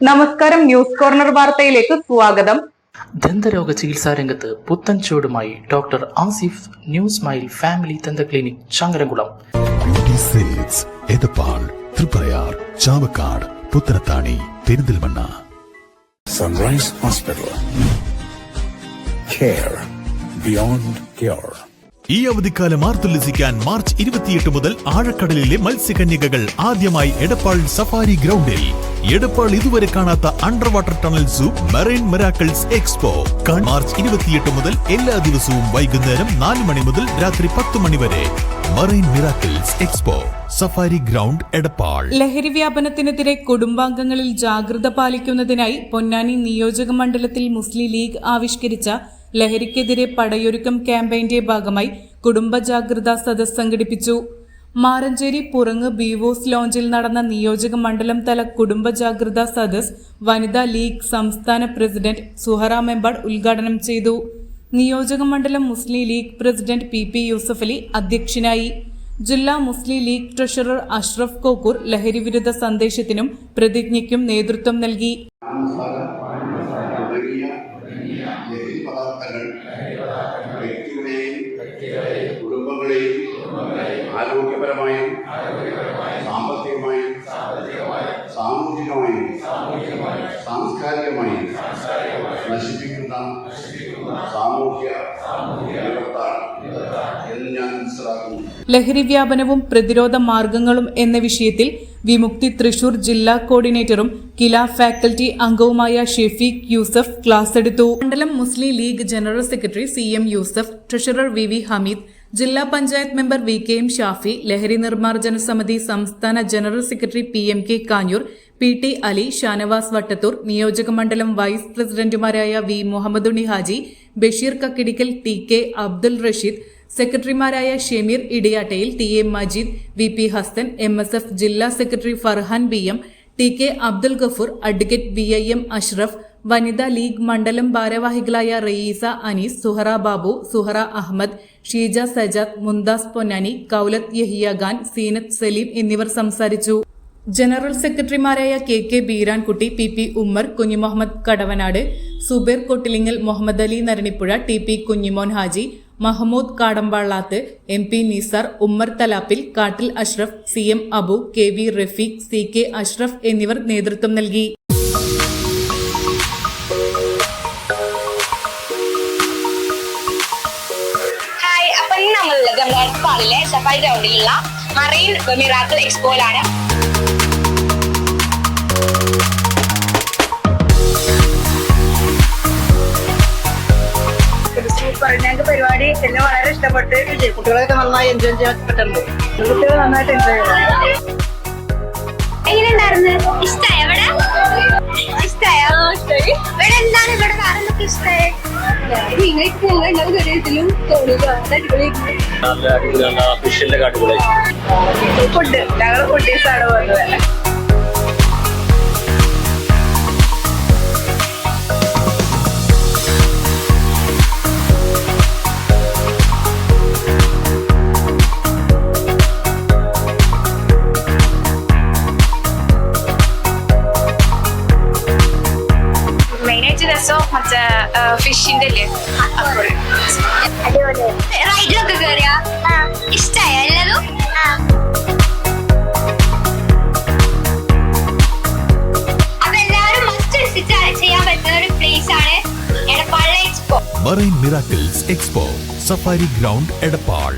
നമസ്കാരം news corner വാർത്തയിലേക്ക് സ്വാഗതം. ദന്തരോഗ ചികിത്സാ രംഗത്ത് പുത്തൻ ചുവടുമായി doctor Asif new smile family ദന്ത clinic Changaramkulam. Beauty sales Edappal Triprayar Chavakkad Puthanathani Perinthalmanna sunrise hospital care beyond cure. ഈ അവധിക്കാലം ആർത്തുല്ലസിക്കാൻ മാർച്ച് ഇരുപത്തിയെട്ട് മുതൽ ആഴക്കടലിലെ മത്സ്യകന്യകകൾ ആദ്യമായി എടപ്പാൾ സഫാരി ഗ്രൗണ്ടിൽ. എടപ്പാൾ ഇതുവരെ കാണാത്ത underwater tunnel zoo marine miracles expo. March ഇരുപത്തിയെട്ട് മുതൽ എല്ലാ ദിവസവും വൈകുന്നേരം നാല് മണി മുതൽ രാത്രി പത്ത് മണി വരെ. Marine miracles expo. Safari ground Edappal. ലഹരി വ്യാപനത്തിനെതിരെ കുടുംബാംഗങ്ങളിൽ ജാഗ്രത പാലിക്കുന്നതിനായി പൊന്നാനി നിയോജക മണ്ഡലത്തിൽ മുസ്ലിം ലീഗ് ആവിഷ്കരിച്ച ലഹരിക്കെതിരെ പടയൊരുക്കം ക്യാമ്പയിന്റെ ഭാഗമായി കുടുംബ ജാഗ്രതാ സദസ് സംഘടിപ്പിച്ചു. മാറഞ്ചേരി പുറങ്ങ് ബീവോസ് ലോഞ്ചിൽ നടന്ന നിയോജക മണ്ഡലം തല കുടുംബ ജാഗ്രതാ സദസ് വനിതാ ലീഗ് സംസ്ഥാന പ്രസിഡന്റ് സുഹറ മെമ്പാട് ഉദ്ഘാടനം ചെയ്തു. നിയോജക മണ്ഡലം Muslim League president P P Yusufali അധ്യക്ഷനായി. ജില്ലാ മുസ്ലിം ലീഗ് ട്രഷറർ അഷ്റഫ് കോക്കൂർ ലഹരിവിരുദ്ധ സന്ദേശത്തിനും പ്രതിജ്ഞയ്ക്കും നേതൃത്വം നൽകി. ലഹരി പദാർത്ഥങ്ങൾ വ്യക്തികളെയും കുടുംബങ്ങളെയും ആരോഗ്യപരമായും സാമ്പത്തികമായും സാമൂഹികമായും സാംസ്കാരികമായും നശിപ്പിക്കുന്ന സാമൂഹ്യ വിപത്താണ് എന്ന് ഞാൻ മനസ്സിലാക്കുന്നു. ലഹരി വ്യാപനവും പ്രതിരോധ മാർഗങ്ങളും എന്ന വിഷയത്തിൽ വിമുക്തി തൃശൂർ ജില്ലാ കോർഡിനേറ്ററും കില ഫാക്കൽറ്റി അംഗവുമായ ഷെഫീഖ് യൂസഫ് ക്ലാസ് എടുത്തു. മണ്ഡലം Muslim League general secretary C M Yusuf treasurer V V Hameed ജില്ലാ panchayat member V K M Shafi ലഹരി നിർമ്മാർജന സമിതി സംസ്ഥാന general secretary P M K Kanjoor P T Ali Shanavas Vattathur നിയോജക മണ്ഡലം വൈസ് പ്രസിഡന്റുമാരായ V Muhammadunni Haji Basheer Kakkidikkal T K Abdul Rasheed സെക്രട്ടറിമാരായ Shemeer Idiyattayil T M Majeed V P Hasthan M S F ജില്ലാ secretary Farhan B M T K Abdul Gafoor advocate V I M Ashraf വനിതാ ലീഗ് മണ്ഡലം ഭാരവാഹികളായ റയീസ അനീസ് സുഹറ ബാബു സുഹറ അഹമ്മദ് ഷീജ സജാദ് മുന്താസ് പൊന്നാനി കൌലത്ത് യഹിയ ഖാൻ സീനത്ത് സലീം എന്നിവർ സംസാരിച്ചു. General സെക്രട്ടറിമാരായ K K Beerankutty P P Ummer Kunjumuhammad Kadavanad Subair Kottilingal Muhammad Ali Naranippuzha T P Kunjimon Haji Mahmood Kadampalath M P Nisar Ummer Thalappil Kattil Ashraf C M Abu K V Rafeeq C K Ashraf എന്നിവർ നേതൃത്വം നൽകി. Hi അപ്പൊ ഇന്ന് ഗ്രൗണ്ടിലുള്ള marine miracle എക്സ്പോയിലാണ് എന്നെ വളരെ ഇഷ്ടപ്പെട്ട്. കുട്ടികളൊക്കെ നന്നായി എൻജോയ് ചെയ്യാൻ പറ്റുന്നുണ്ട്. കുട്ടികൾ നന്നായിട്ട് എൻജോയ് ചെയ്തു എങ്ങനെയുണ്ടായിരുന്നു? ഇഷ്ടായ ഇവിടെ ഇഷ്ടായോ? ഇവിടെ എന്താണ്? ഇവിടെ വേറെ ഇഷ്ടായ? നിങ്ങൾക്ക് കാര്യത്തിലും തോന്നുക ഫുഡ് ഞങ്ങൾ ഫുഡീസാണ് വന്നത് മെയിനായിട്ട് രസം മറ്റേ ഫിഷിന്റെ അല്ലേ? റൈഡിലൊക്കെ കയറിയ ഇഷ്ടായ എല്ലാതും ചെയ്യാൻ ഒരു ആണ് expo marine miracles expo safari ground Edappal